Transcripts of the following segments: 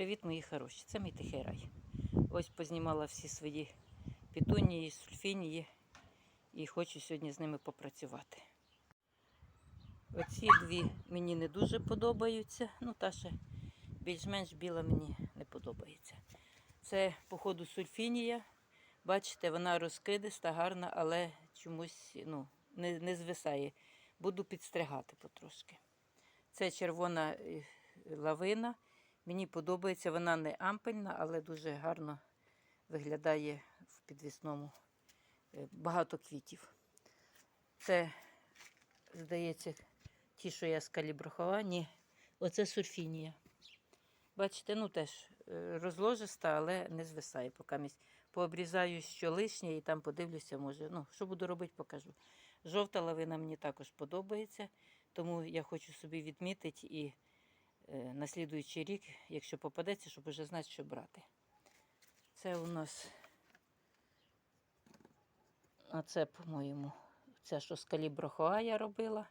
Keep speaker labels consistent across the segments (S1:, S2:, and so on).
S1: Привіт, мої хороші! Це мій тихий рай. Ось познімала всі свої пітунії, сульфінії і хочу сьогодні з ними попрацювати. Оці дві мені не дуже подобаються. Ну, та ще більш-менш біла мені не подобається. Це, походу, сульфінія. Бачите, вона розкидиста, гарна, але чомусь ну, не, не звисає. Буду підстригати потрошки. Це червона е, лавина. Мені подобається, вона не ампельна, але дуже гарно виглядає в підвісному. Е, Багато квітів. Це, здається, ті, що я скалібрахова. Ні, оце сурфінія. Бачите, ну теж е, розложиста, але не звисає поки місць. Пообрізаю що лишнє і там подивлюся, може. Ну, що буду робити, покажу. Жовта лавина мені також подобається, тому я хочу собі відмітити і на слідуючий рік, якщо попадеться, щоб вже знати, що брати. Це у нас, а це, по-моєму, це, що з каліброхоа я робила.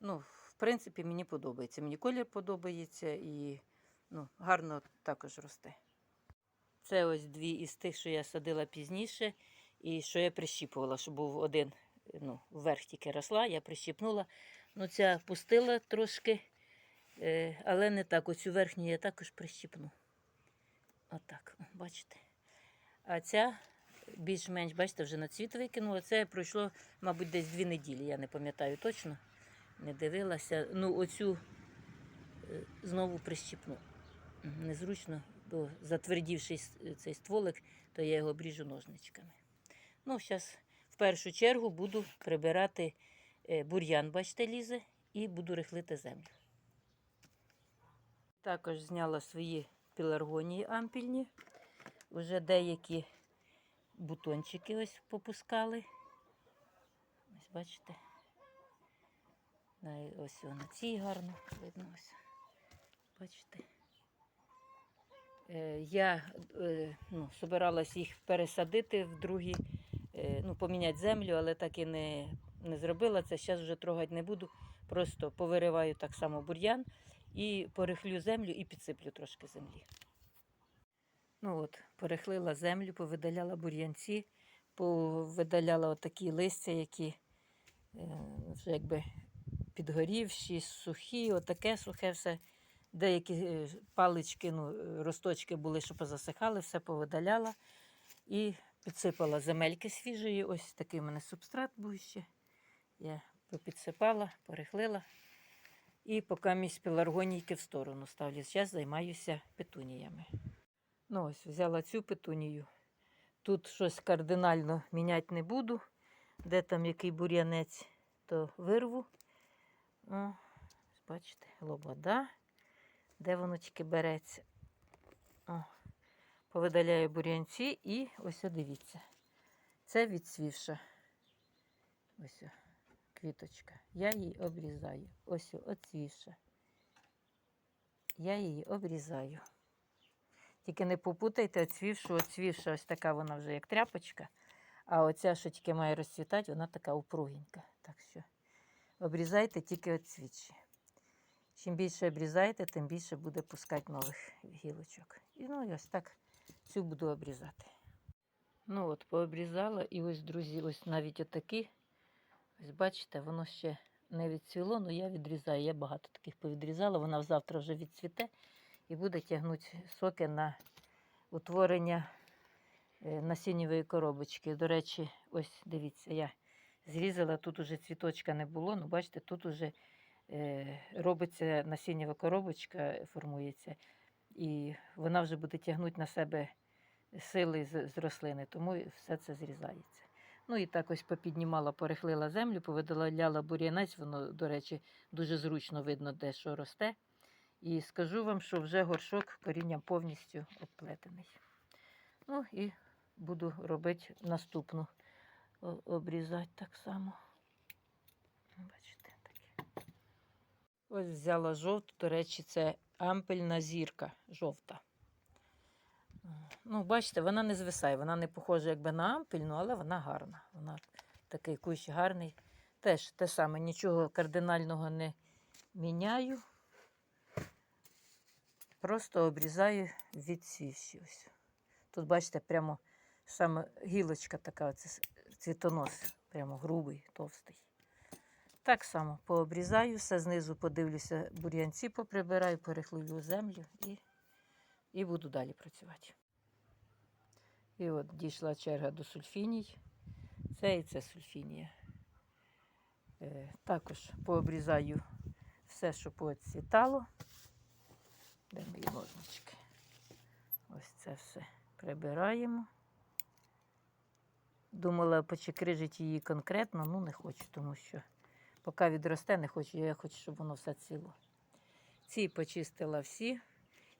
S1: Ну, в принципі, мені подобається. Мені колір подобається і ну, гарно також росте. Це ось дві із тих, що я садила пізніше, і що я прищіпувала, щоб був один, ну, вверх тільки росла, я прищіпнула. Ну, ця пустила трошки, е, але не так. Оцю верхню я також прищіпну. Отак, бачите. А ця більш-менш, бачите, вже на цвіт викинула. Це пройшло, мабуть, десь дві неділі, я не пам'ятаю точно. Не дивилася. Ну, оцю е, знову прищіпну. Незручно, бо затвердівший цей стволик, то я його обріжу ножничками. Ну, зараз в першу чергу буду прибирати е, бур'ян, бачите, лізе, і буду рихлити землю. Також зняла свої пеларгонії ампільні. Вже деякі бутончики ось попускали. Ось бачите. Ось на цій гарно видно ось. Бачите. Е, Я е, ну, собиралась їх пересадити в другі, е, ну, поміняти землю, але так і не, не зробила це. Зараз вже трогати не буду. Просто повириваю так само бур'ян і порихлю землю і підсиплю трошки землі. Ну от, порихлила землю, повидаляла бур'янці, повидаляла отакі листя, які е, вже якби підгорівші, сухі, отаке сухе все. Деякі е, палички, ну, росточки були, що позасихали, все повидаляла і підсипала земельки свіжої. Ось такий у мене субстрат був ще. Я підсипала, порихлила. І поки місь пеларгонійки в сторону ставлю. Зараз займаюся петуніями. Ну ось, взяла цю петунію. Тут щось кардинально міняти не буду. Де там який бур'янець, то вирву. О, бачите, лобода. Де воно тільки береться. О, повидаляю бур'янці і ось дивіться. Це відсвівша. Ось квіточка. Я її обрізаю. Ось о, оцвівша. Я її обрізаю. Тільки не попутайте оцвівшу, оцвівша, ось така вона вже як тряпочка. А оця, що тільки має розцвітати, вона така упругенька. Так що обрізайте тільки оцвічі. Чим більше обрізаєте, тим більше буде пускати нових гілочок. І ну і ось так цю буду обрізати. Ну от, пообрізала, і ось, друзі, ось навіть отакі. Ось бачите, воно ще не відцвіло, але я відрізаю. Я багато таких повідрізала. Вона завтра вже відцвіте і буде тягнути соки на утворення е, насіннєвої коробочки. До речі, ось дивіться, я зрізала, тут уже цвіточка не було, ну бачите, тут уже е, робиться насіннєва коробочка, е, формується, і вона вже буде тягнути на себе сили з рослини, тому все це зрізається. Ну і так ось попіднімала, порихлила землю, повидаляла бур'янець, воно, до речі, дуже зручно видно, де що росте. І скажу вам, що вже горшок корінням повністю обплетений. Ну і буду робити наступну. Обрізати так само. Бачите, таке. Ось взяла жовту, до речі, це ампельна зірка жовта. Ну, бачите, вона не звисає, вона не похожа якби на ампельну, але вона гарна. Вона такий кущ гарний. Теж те саме, нічого кардинального не міняю. просто обрізаю від. Ось. Тут, бачите, прямо саме гілочка така, оце цвітонос, прямо грубий, товстий. Так само пообрізаю, все знизу подивлюся, бур'янці поприбираю, перехлюю землю і, і буду далі працювати. І от дійшла черга до сульфіній. Це і це сульфінія. Е, також пообрізаю все, що поцвітало. Де мої ножнички? Ось це все прибираємо. Думала почекрижити її конкретно, ну не хочу, тому що поки відросте, не хочу, я хочу, щоб воно все ціло. Ці почистила всі.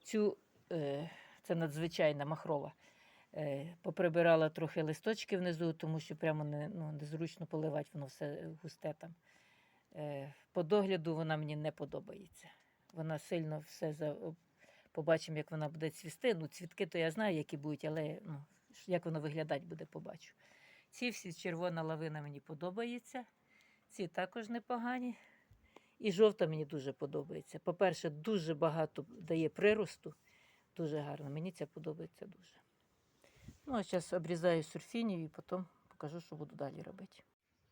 S1: Цю, е, це надзвичайна махрова. Е, поприбирала трохи листочки внизу, тому що прямо не, ну, незручно поливати, воно все густе там. Е, по догляду вона мені не подобається. Вона сильно все за. Побачимо, як вона буде цвісти. Ну, цвітки то я знаю, які будуть, але ну, як воно виглядати буде, побачу. Ці всі червона лавина мені подобається. Ці також непогані. І жовта мені дуже подобається. По-перше, дуже багато дає приросту. Дуже гарно. Мені це подобається дуже. Ну, а зараз обрізаю сурфінію і потім покажу, що буду далі робити.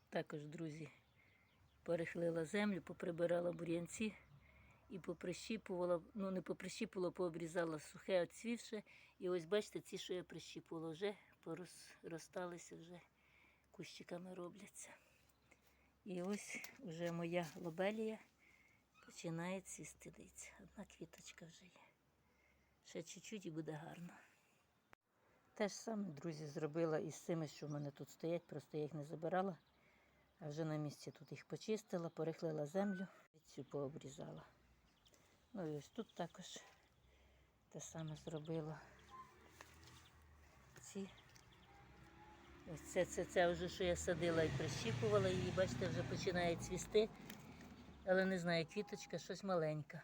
S1: Також, друзі, перехлила землю, поприбирала бур'янці і поприщіпувала, ну не поприщіпувала, пообрізала сухе, оцвівше. І ось бачите, ці, що я прищіпувала, вже порозросталися, вже кущиками робляться. І ось вже моя лобелія починає цвісти. Одна квіточка вже є. Ще чуть-чуть і буде гарно. Те ж саме, друзі, зробила із цими, що в мене тут стоять, просто я їх не забирала, а вже на місці тут їх почистила, порихлила землю і цю пообрізала. Ну і ось тут також те саме зробила. Ці. Ось це, це, це вже, що я садила і прищіпувала її, бачите, вже починає цвісти. Але не знаю, квіточка щось маленька.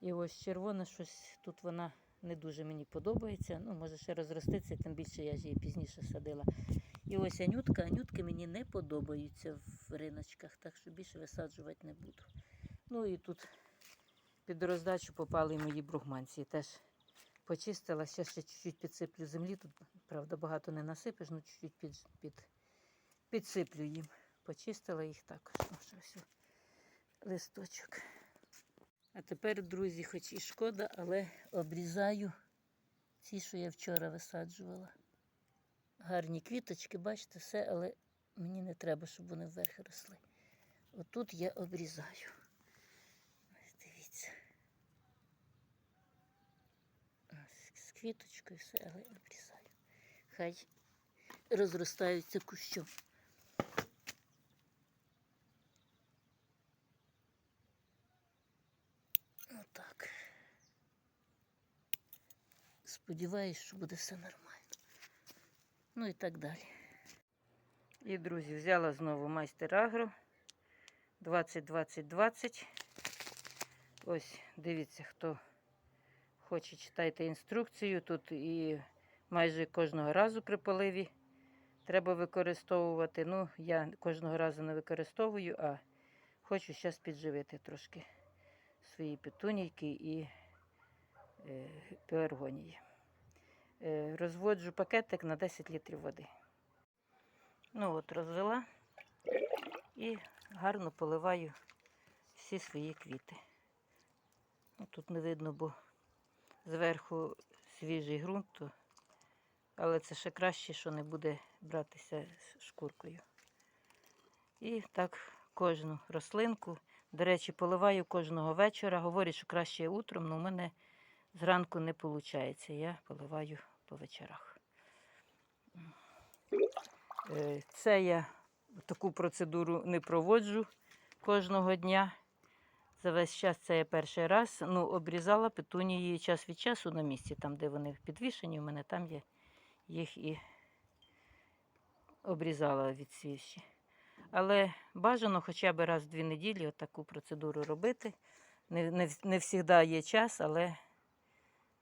S1: І ось червона щось тут вона не дуже мені подобається. Ну, може ще розроститься, тим більше я ж її пізніше садила. І ось анютка, анютки мені не подобаються в риночках, так що більше висаджувати не буду. Ну і тут під роздачу попали мої бругманці. Теж почистила, ще ще чуть-чуть підсиплю землі. Тут, правда, багато не насипеш, ну чуть-чуть під, під, підсиплю їм. Почистила їх також. Ну, що все, листочок. А тепер, друзі, хоч і шкода, але обрізаю ці, що я вчора висаджувала. Гарні квіточки, бачите, все, але мені не треба, щоб вони вверх росли. Отут я обрізаю. Ось дивіться. Ось з квіточкою все, але обрізаю. Хай розростаються кущом. Отак. Сподіваюсь, що буде все нормально. Ну і так далі. І, друзі, взяла знову майстер Агро 20-20-20. Ось, дивіться, хто хоче, читайте інструкцію. Тут і майже кожного разу при поливі треба використовувати. Ну, я кожного разу не використовую, а хочу зараз підживити трошки свої петунійки і е. Е, розводжу пакетик на 10 літрів води. Ну от розвела і гарно поливаю всі свої квіти. Ну, Тут не видно, бо зверху свіжий ґрунт, але це ще краще, що не буде братися з шкуркою. І так кожну рослинку. До речі, поливаю кожного вечора. Говорять, що краще утром, але в мене зранку не виходить. Я поливаю по вечорах. Е, Це я таку процедуру не проводжу кожного дня. За весь час це я перший раз. Ну, обрізала петунії час від часу на місці, там, де вони підвішені, у мене там я їх і обрізала від свіжі. Але бажано хоча б раз в дві неділі таку процедуру робити. Не, не, не завжди є час, але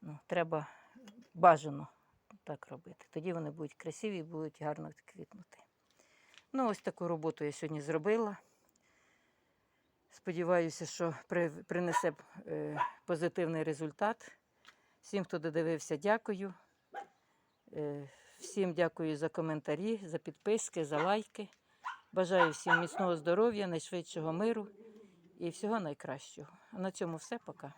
S1: ну, треба бажано так робити. Тоді вони будуть красиві і будуть гарно квітнути. Ну, ось таку роботу я сьогодні зробила. Сподіваюся, що принесе е, позитивний результат. Всім, хто додивився, дякую. Е, Всім дякую за коментарі, за підписки, за лайки. Бажаю всім міцного здоров'я, найшвидшого миру і всього найкращого. А на цьому все. Пока.